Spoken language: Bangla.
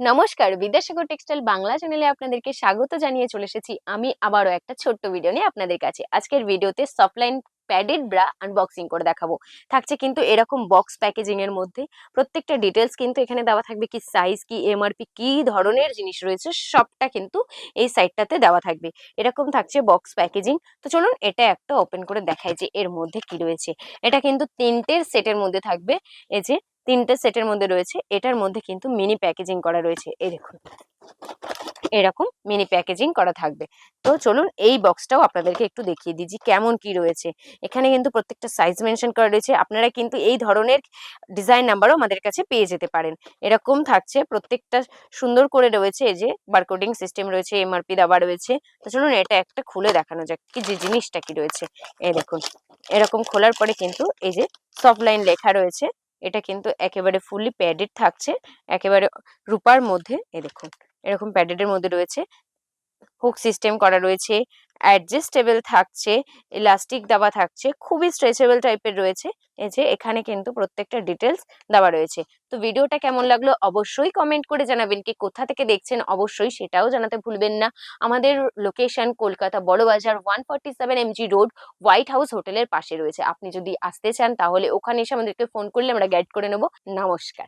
নমস্কার, বিদ্যাসাগর টেক্সটাইল বাংলা চ্যানেলে আপনাদেরকে স্বাগত জানিয়ে চলে এসেছি। আমি আবারও একটা ছোট্ট ভিডিও নিয়ে আপনাদের কাছে। আজকের ভিডিওতে সফটলাইন প্যাডেড ব্রা আনবক্সিং করে দেখাবো। থাকছে কিন্তু এরকম বক্স প্যাকেজিং এর মধ্যে। প্রত্যেকটা ডিটেলস কিন্তু এখানে দেওয়া থাকবে কি সাইজ কি এমআরপি কি ধরনের জিনিস রয়েছে, সবটা কিন্তু এই সাইটটাতে দেওয়া থাকবে। এরকম থাকছে বক্স প্যাকেজিং তো চলুন এটা একটা ওপেন করে দেখাই যে এর মধ্যে কি রয়েছে। এটা কিন্তু তিনটের সেটের মধ্যে থাকবে। এই যে তিনটে সেটের মধ্যে রয়েছে। এটার মধ্যে কিন্তু মিনি প্যাকেজিং করা রয়েছে। এই দেখুন। এরকম মিনি প্যাকেজিং করা থাকবে। তো চলুন এই বক্সটাও আপনাদেরকে একটু দেখিয়ে দিচ্ছি কেমন কি রয়েছে। এখানে কিন্তু প্রত্যেকটা সাইজ মেনশন করা রয়েছে। আপনারা কিন্তু এই ধরনের ডিজাইন নাম্বারও আমাদের কাছে পেয়ে যেতে পারেন। এরকম থাকছে প্রত্যেকটা সুন্দর করে রয়েছে এই যে বারকোডিং সিস্টেম রয়েছে এমআরপি দেওয়া রয়েছে। তো চলুন এটা একটা খুলে দেখানো যাক কি যে জিনিসটা কি রয়েছে। এই দেখুন। এরকম খোলার পরে কিন্তু এই যে সফট লাইন লেখা রয়েছে। এটা কিন্তু একেবারে ফুললি প্যাডেড থাকছে। একেবারে রূপার মধ্যে, এ দেখুন, এরকম প্যাডেডের মধ্যে রয়েছে। হুক সিস্টেম করা রয়েছে, অ্যাডজাস্টেবল থাকছে, ইলাস্টিক দেওয়া থাকছে, খুবই স্ট্রেচেবল টাইপের রয়েছে, এই যে এখানে কিন্তু প্রত্যেকটা ডিটেলস দেওয়া রয়েছে। তো ভিডিওটা কেমন লাগল অবশ্যই কমেন্ট করে জানাবেন, কি কোথা থেকে দেখছেন অবশ্যই সেটাও জানাতে ভুলবেন না। আমাদের location Kolkata Burrabazar one forty seven MG road, white house হোটেলের পাশে রয়েছে। আপনি যদি আসতে চান তাহলে ওখানে এসে আমাদেরকে ফোন করলে আমরা গাইড করে নেব। নমস্কার।